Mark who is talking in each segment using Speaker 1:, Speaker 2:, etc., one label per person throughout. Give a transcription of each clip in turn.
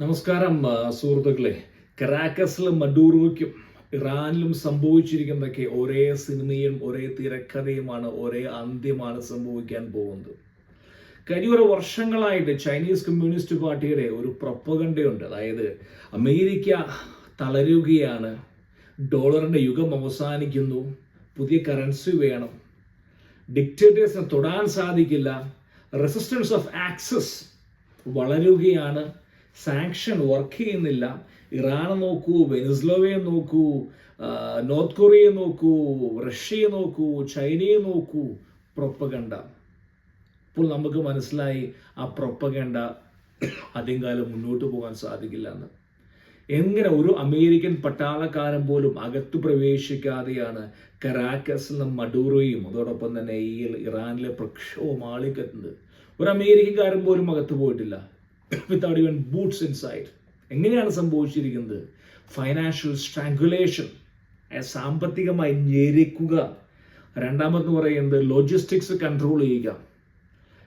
Speaker 1: നമസ്കാരം സുഹൃത്തുക്കളെ. ക്രാക്കസിലും മഡൂറോയ്ക്കും ഇറാനിലും സംഭവിച്ചിരിക്കുന്നതൊക്കെ ഒരേ സിനിമയും ഒരേ തിരക്കഥയുമാണ് ഒരേ അന്ത്യമാണ് സംഭവിക്കാൻ പോകുന്നത്. കഴിഞ്ഞ വർഷങ്ങളായിട്ട് ചൈനീസ് കമ്മ്യൂണിസ്റ്റ് പാർട്ടിയുടെ ഒരു പ്രൊപ്പകണ്ടയുണ്ട് അതായത് അമേരിക്ക തളരുകയാണ് ഡോളറിന്റെ യുഗം അവസാനിക്കുന്നു പുതിയ കറൻസി വേണം ഡിക്റ്റേറ്റേഴ്സിനെ തൊടാൻ സാധിക്കില്ല റെസിസ്റ്റൻസ് ഓഫ് ആക്സസ് വളരുകയാണ് സാങ്ഷൻ വർക്ക് ചെയ്യുന്നില്ല. ഇറാനെ നോക്കൂ വെനിസ്ലോവയെ നോക്കൂ നോർത്ത് കൊറിയയെ നോക്കൂ റഷ്യയെ നോക്കൂ ചൈനയെ നോക്കൂ പ്രൊപ്പഗണ്ട. അപ്പോൾ നമുക്ക് മനസ്സിലായി ആ പ്രൊപ്പഗണ്ട അധികം കാലം മുന്നോട്ട് പോകാൻ സാധിക്കില്ല എന്ന് എങ്ങനെ ഒരു അമേരിക്കൻ പട്ടാളക്കാരൻ പോലും അകത്തു പ്രവേശിക്കാതെയാണ് കറാക്കസിലും മഡൂറോയും അതോടൊപ്പം തന്നെ ഈ ഇറാനിലെ പ്രക്ഷോഭം ആളിക്കത്തുന്നത്. ഒരു അമേരിക്കക്കാരൻ പോലും അകത്ത് പോയിട്ടില്ല. വിത്തൗട്ട് ഇവൻ ബൂട്ട്സ് ഇൻസൈഡ് എങ്ങനെയാണ് സംഭവിച്ചിരിക്കുന്നത്? ഫൈനാൻഷ്യൽ സ്ട്രാങ്കുലേഷൻ സാമ്പത്തികമായി ഞെരുക്കുക. രണ്ടാമതെന്ന് പറയുന്നത് ലോജിസ്റ്റിക്സ് കൺട്രോൾ ചെയ്യുക.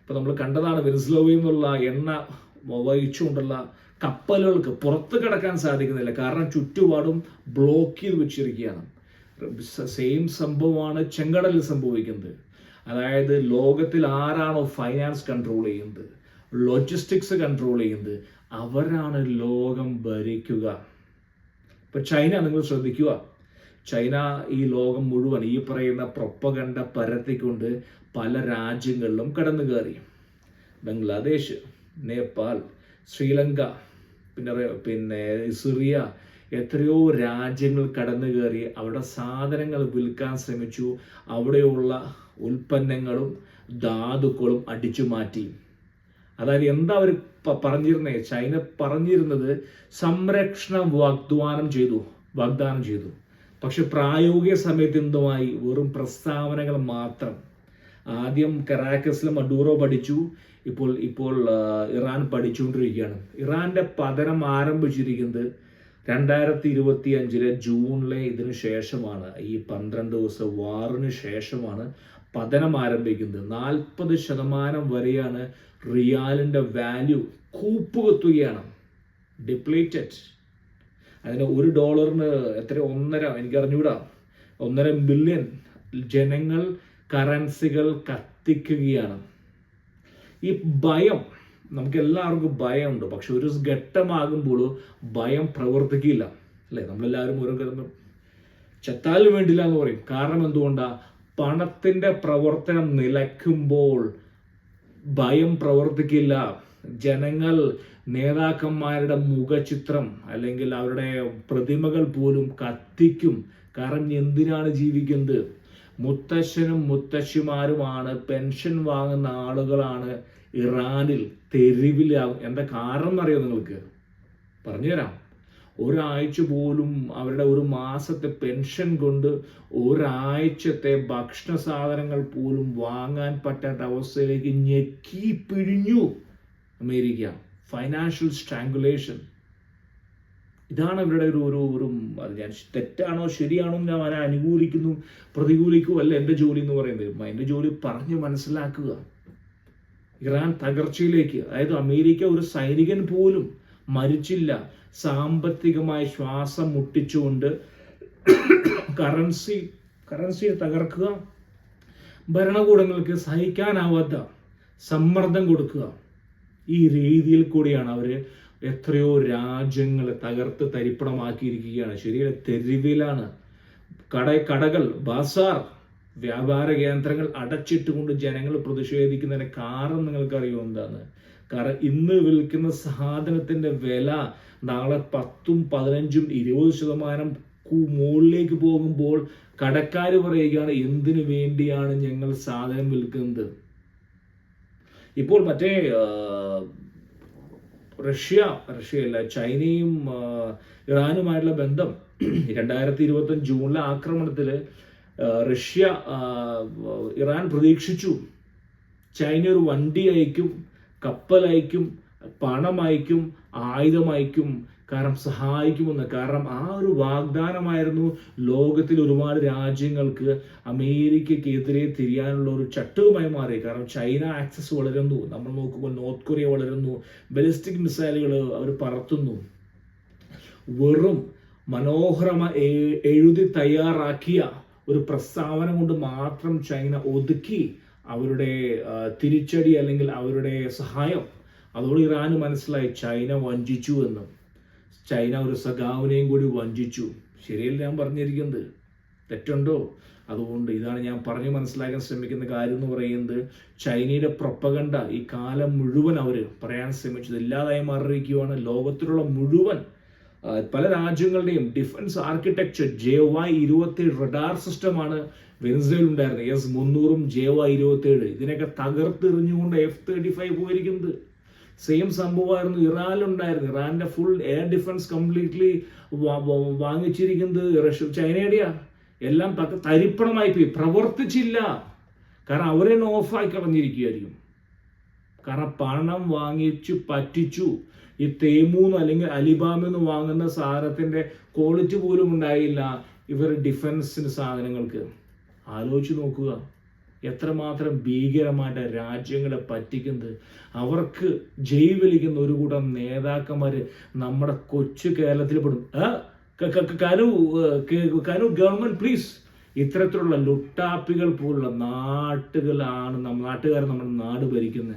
Speaker 1: ഇപ്പൊ നമ്മൾ കണ്ടതാണ് വെനിസ്ലോവയിൽ നിന്നുള്ള എണ്ണ വഹിച്ചുകൊണ്ടുള്ള കപ്പലുകൾക്ക് പുറത്ത് കിടക്കാൻ സാധിക്കുന്നില്ല. കാരണം ചുറ്റുപാടും ബ്ലോക്ക് ചെയ്ത് വെച്ചിരിക്കുകയാണ്. സെയിം സംഭവമാണ് ചെങ്കടലിൽ സംഭവിക്കുന്നത്. അതായത് ലോകത്തിൽ ആരാണോ ഫൈനാൻസ് കൺട്രോൾ ചെയ്യുന്നത്? ലോജിസ്റ്റിക്സ് കൺട്രോൾ ചെയ്യുന്നത്. അവരാണ് ലോകം ഭരിക്കുക. ഇപ്പൊ ചൈന നിങ്ങൾ ശ്രദ്ധിക്കുക. ചൈന ഈ ലോകം മുഴുവൻ ഈ പറയുന്ന പ്രൊപ്പകണ്ട പരത്തിക്കൊണ്ട് പല രാജ്യങ്ങളിലും കടന്നു കയറി ബംഗ്ലാദേശ് നേപ്പാൾ ശ്രീലങ്ക പിന്നെ പിന്നെ സിറിയ എത്രയോ രാജ്യങ്ങൾ കടന്നു കയറി അവിടെ സാധനങ്ങൾ വിൽക്കാൻ ശ്രമിച്ചു. അവിടെയുള്ള ഉൽപ്പന്നങ്ങളും ധാതുക്കളും അടിച്ചു മാറ്റി അതായത് എന്താ അവർ പറഞ്ഞിരുന്നേ? ചൈന പറഞ്ഞിരുന്നത് സംരക്ഷണ വാഗ്ദാനം ചെയ്തു വാഗ്ദാനം ചെയ്തു. പക്ഷെ പ്രായോഗിക സമയത്ത് എന്തുമായി? വെറും പ്രസ്താവനകൾ മാത്രം. ആദ്യം കറാക്കസിൽ മഡൂറോ പഠിച്ചു. ഇപ്പോൾ ഇപ്പോൾ ഇറാൻ പഠിച്ചുകൊണ്ടിരിക്കുകയാണ്. ഇറാന്റെ പതനം ആരംഭിച്ചിരിക്കുന്നത് രണ്ടായിരത്തി ഇരുപത്തി അഞ്ചിലെ ജൂണിലെ ഇതിനു ശേഷമാണ്. ഈ പന്ത്രണ്ട് ദിവസം വാറിന് ശേഷമാണ്. പതനം ആരംഭിക്കുന്നത്. നാൽപ്പത് ശതമാനം വരെയാണ് റിയാലിന്റെ വാല്യൂ കൂപ്പുകുത്തുകയാണ്. ഡിപ്ലീറ്റഡ് അതിന് ഒരു ഡോളറിന് എത്ര? ഒന്നര. എനിക്ക് അറിഞ്ഞുകൂടാ ഒന്നര ബില്യൺ ജനങ്ങൾ കറൻസികൾ കത്തിക്കുകയാണ്. ഈ ഭയം നമുക്ക് എല്ലാവർക്കും ഭയമുണ്ട്. പക്ഷെ ഒരു ഘട്ടമാകുമ്പോൾ ഭയം പ്രവർത്തിക്കില്ല. അല്ലേ? നമ്മളെല്ലാവരും ഓരോ കിടന്ന് ചത്താലും വേണ്ടില്ല എന്ന് പറയും. കാരണം എന്തുകൊണ്ടാ? പണത്തിന്റെ പ്രവർത്തനം നിലയ്ക്കുമ്പോൾ ഭയം പ്രവർത്തിക്കില്ല. ജനങ്ങൾ നേതാക്കന്മാരുടെ മുഖചിത്രം അല്ലെങ്കിൽ അവരുടെ പ്രതിമകൾ പോലും കത്തിക്കും. കാരണം എന്തിനാണ് ജീവിക്കുന്നത്? മുത്തശ്ശനും മുത്തശ്ശിമാരുമാണ് പെൻഷൻ വാങ്ങുന്ന ആളുകളാണ് ഇറാനിൽ തെരുവിൽ. എന്താ കാരണം എന്നറിയോ നിങ്ങൾക്ക്? പറഞ്ഞുതരാം. ഒരാഴ്ച പോലും അവരുടെ ഒരു മാസത്തെ പെൻഷൻ കൊണ്ട് ഒരാഴ്ചത്തെ ഭക്ഷണ സാധനങ്ങൾ പോലും വാങ്ങാൻ പറ്റാത്ത അവസ്ഥയിലേക്ക് ഞെക്കി പിഴിഞ്ഞു അമേരിക്ക. ഫൈനാൻഷ്യൽ സ്ട്രാങ്കുലേഷൻ ഇതാണ് ഇവരുടെ ഒരു ഒരു ഒരു അത് ഞാൻ തെറ്റാണോ ശരിയാണോ ഞാൻ അനുകൂലിക്കുന്നു പ്രതികൂലിക്കുക അല്ല എന്റെ ജോലി എന്ന് പറയുന്നത്. എന്റെ ജോലി പറഞ്ഞ് മനസ്സിലാക്കുക. ഇറാൻ തകർച്ചയിലേക്ക് അതായത് അമേരിക്ക ഒരു സൈനികൻ പോലും മരിച്ചില്ല. സാമ്പത്തികമായി ശ്വാസം മുട്ടിച്ചുകൊണ്ട് കറൻസി കറൻസിയെ തകർക്കുക. ഭരണകൂടങ്ങൾക്ക് സഹിക്കാനാവാത്ത സമ്മർദ്ദം കൊടുക്കുക. ഈ രീതിയിൽ കൂടിയാണ് അവർ എത്രയോ രാജ്യങ്ങളെ തകർത്ത് തരിപ്പണമാക്കിയിരിക്കുകയാണ്. ശരിയല്ല? തെരുവിലാണ്. കട കടകൾ ബസാർ വ്യാപാര കേന്ദ്രങ്ങൾ അടച്ചിട്ടുകൊണ്ട് ജനങ്ങൾ പ്രതിഷേധിക്കുന്നതിന് കാരണം നിങ്ങൾക്കറിയോ എന്താണ്? കാരണം ഇന്ന് വിൽക്കുന്ന സാധനത്തിന്റെ വില നാളെ പത്തും പതിനഞ്ചും ഇരുപത് ശതമാനം മുകളിലേക്ക് പോകുമ്പോൾ കടക്കാർ പറയുകയാണ് എന്തിനു വേണ്ടിയാണ് ഞങ്ങൾ സാധനം വിൽക്കുന്നത്? ഇപ്പോൾ മറ്റേ റഷ്യ റഷ്യയല്ല ചൈനയും ഇറാനുമായിട്ടുള്ള ബന്ധം രണ്ടായിരത്തി ഇരുപത്തി ജൂണിലെ ആക്രമണത്തിൽ റഷ്യ ഇറാൻ പ്രതീക്ഷിച്ചു. ചൈന ഒരു വണ്ടി അയക്കും. കപ്പൽ അയക്കും പണം അയക്കും ആയുധം അയക്കും കാരണം സഹായിക്കുമെന്ന്. കാരണം ആ ഒരു വാഗ്ദാനമായിരുന്നു ലോകത്തിൽ ഒരുപാട് രാജ്യങ്ങൾക്ക് അമേരിക്കക്കെതിരെ തിരിയാനുള്ള ഒരു ചട്ടവുമായി മാറി കാരണം ചൈന ആക്സസ് വളരുന്നു. നമ്മൾ നോക്കുമ്പോൾ നോർത്ത് കൊറിയ വളരുന്നു. ബലിസ്റ്റിക് മിസൈലുകൾ അവർ പറത്തുന്നു. വെറും മനോഹരമ എഴുതി തയ്യാറാക്കിയ ഒരു പ്രസ്താവന കൊണ്ട് മാത്രം ചൈന ഒതുക്കി അവരുടെ തിരിച്ചടി അല്ലെങ്കിൽ അവരുടെ സഹായം. അതോട് ഇറാന് മനസ്സിലായി ചൈന വഞ്ചിച്ചു എന്നും. ചൈന ഒരു സഖാവിനെയും കൂടി വഞ്ചിച്ചു. ശരിയല്ല ഞാൻ പറഞ്ഞിരിക്കുന്നത്? തെറ്റുണ്ടോ? അതുകൊണ്ട് ഇതാണ് ഞാൻ പറഞ്ഞു മനസ്സിലാക്കാൻ ശ്രമിക്കുന്ന കാര്യം എന്ന് പറയുന്നത്. ചൈനയുടെ പ്രൊപ്പഗണ്ട ഈ കാലം മുഴുവൻ അവർ പറയാൻ ശ്രമിച്ചത് ഇല്ലാതായി മാറിയിരിക്കുകയാണ് ലോകത്തിലുള്ള മുഴുവൻ പല രാജ്യങ്ങളുടെയും ഡിഫൻസ് ആർക്കിടെക്ചർ ജെ വൈ ഇരുപത്തിയേഴ് റഡാർ സിസ്റ്റമാണ് വെനസ്വേൽ ഉണ്ടായിരുന്നത് എസ് മുന്നൂറും ജെ വൈ ഇരുപത്തേഴ് ഇതിനൊക്കെ തകർത്തെറിഞ്ഞുകൊണ്ട് എഫ് തേർട്ടി ഫൈവ് പോയിരിക്കുന്നത്. സെയിം സംഭവമായിരുന്നു ഇറാനിലുണ്ടായിരുന്നു ഇറാന്റെ ഫുൾ എയർ ഡിഫൻസ് കംപ്ലീറ്റ്ലി വാങ്ങിച്ചിരിക്കുന്നത് റഷ്യ ചൈനയുടെയാ എല്ലാം തരിപ്പണമായി പോയി പ്രവർത്തിച്ചില്ല. കാരണം അവരെ ഓഫായി കളഞ്ഞിരിക്കുകയായിരിക്കും. കാരണം പണം വാങ്ങിച്ചു പറ്റിച്ചു. ഈ തേമൂന്ന് അല്ലെങ്കിൽ അലിബാമെന്ന് വാങ്ങുന്ന സാധനത്തിന്റെ ക്വാളിറ്റി പോലും ഉണ്ടായില്ല ഇവർ ഡിഫൻസിന് സാധനങ്ങൾക്ക്. ആലോചിച്ച് നോക്കുക. എത്രമാത്രം ഭീകരമായിട്ട് രാജ്യങ്ങളെ പറ്റിക്കുന്നത്. അവർക്ക് ജയ് വിളിക്കുന്ന ഒരു കൂട്ടം നേതാക്കന്മാര് നമ്മുടെ കൊച്ചു കേരളത്തിൽ പെടും. കരു ക- ക- ക- കനു കനു ഗവൺമെന്റ് പ്ലീസ് ഇത്തരത്തിലുള്ള ലുട്ടാപ്പികൾ പോലുള്ള നാട്ടുകളാണ് നാട്ടുകാർ നമ്മുടെ നാട് ഭരിക്കുന്നത്.